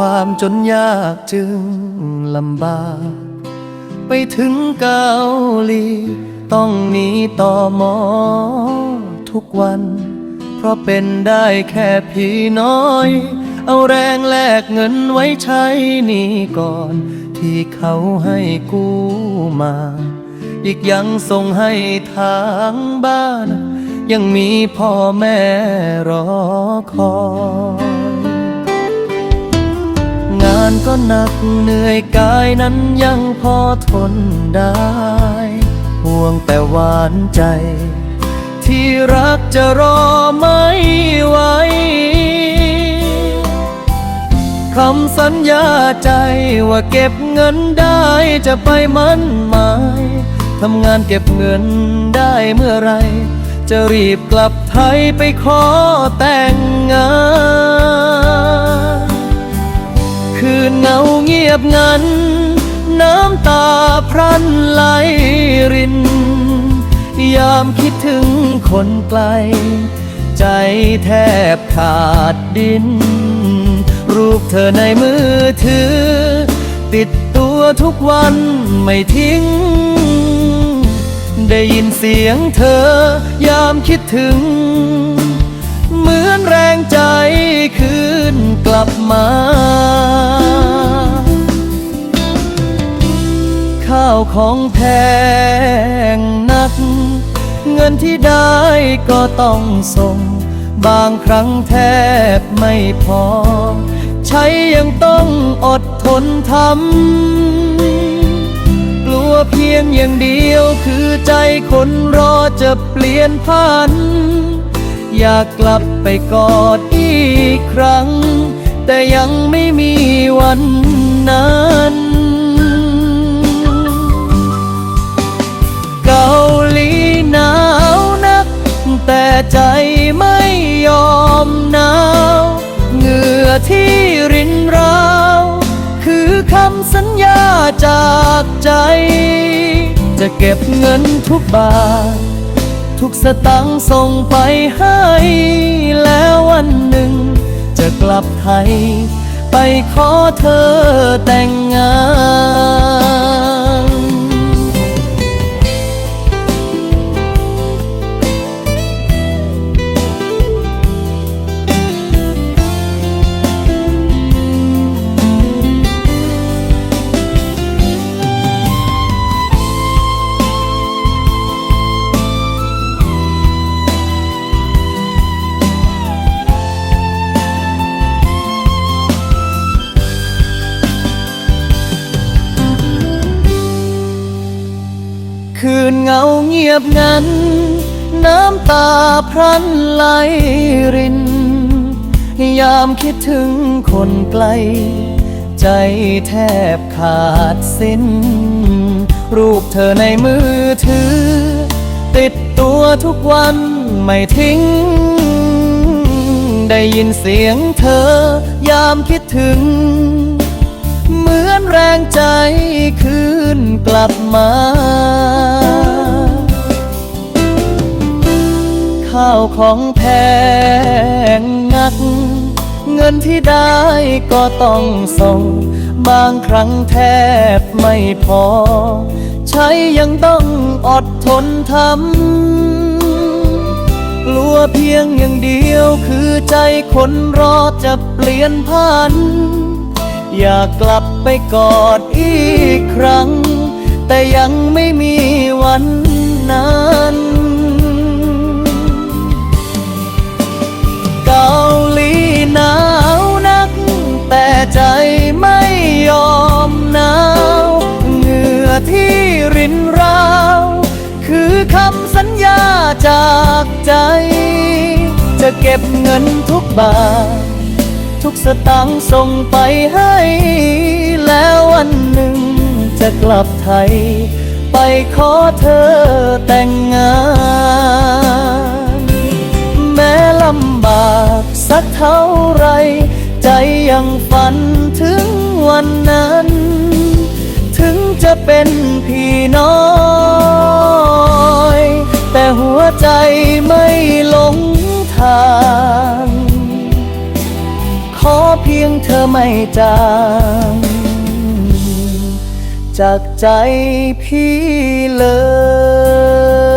ความจนยากจึงลำบาก ไปถึงเกาหลี ต้องหนีต่อหมอทุกวัน เพราะเป็นได้แค่พี่น้อย เอาแรงแลกเงินไว้ใช้หนี้ก่อน ที่เขาให้กู้มา อีกยังส่งให้ทางบ้าน ยังมีพ่อแม่รอคอย หนักเหนื่อยกายนั้นยังพอทนได้ ห่วงแต่หวานใจ ที่รักจะรอไม่ไหวคำสัญญาใจว่าเก็บเงินได้จะไปมั่นหมายทำงานเก็บเงินได้เมื่อไหรจะรีบกลับไทยไปขอแต่งงาน คืนเงาเงียบงัน น้ำตาพรันไหลริน ยามคิดถึงคนไกล ใจแทบขาดดิน รูปเธอในมือถือ ติดตัวทุกวันไม่ทิ้ง ได้ยินเสียงเธอยามคิดถึง อนแรงใจคืนกลับมา ข้าวของแพงนัก เงินที่ได้ก็ต้องส่ง บางครั้งแทบไม่พอ ใช้ยังต้องอดทนทำกลัวเพียงอย่างเดียวคือใจคนรอจะเปลี่ยนพัน อยากกลับไปกอดอีกครั้ง แต่ยังไม่มีวันนั้นเกาหลีหนาวนัก แต่ใจไม่ยอมหนาวเหงื่อที่รินราว คือคำสัญญาจากใจ จะเก็บเงินทุกบาท ทุกสตังค์ส่งไปให้ แล้ววันหนึ่ง จะกลับไทย ไปขอเธอแต่งงาน คืนเงาเงียบงัน น้ำตาพรันไหลริน ยามคิดถึงคนไกล ใจแทบขาดสิ้น รูปเธอในมือถือ ติดตัวทุกวันไม่ทิ้ง ได้ยินเสียงเธอยามคิดถึง เหมือนแรงใจคืนกลับมา ข้าวของแพงนัก เงินที่ได้ก็ต้องส่ง บางครั้งแทบไม่พอ ใช้ยังต้องอดทนทำกลัวเพียงอย่างเดียวคือใจคนรอจะเปลี่ยนพัน อยากกลับไปกอดอีกครั้ง แต่ยังไม่มีวันนั้นเกาหลีหนาวนัก แต่ใจไม่ยอมหนาวเหงื่อที่รินราว คือคำสัญญาจากใจ จะเก็บเงินทุกบาท ทุกสตางค์ส่งไปให้ แล้ววันหนึ่งจะกลับไทย ไปขอเธอแต่งงาน แม้ลำบากสักเท่าไร ใจยังฝันถึงวันนั้น อเพียงเธอไม่จางจากใจพี่เลย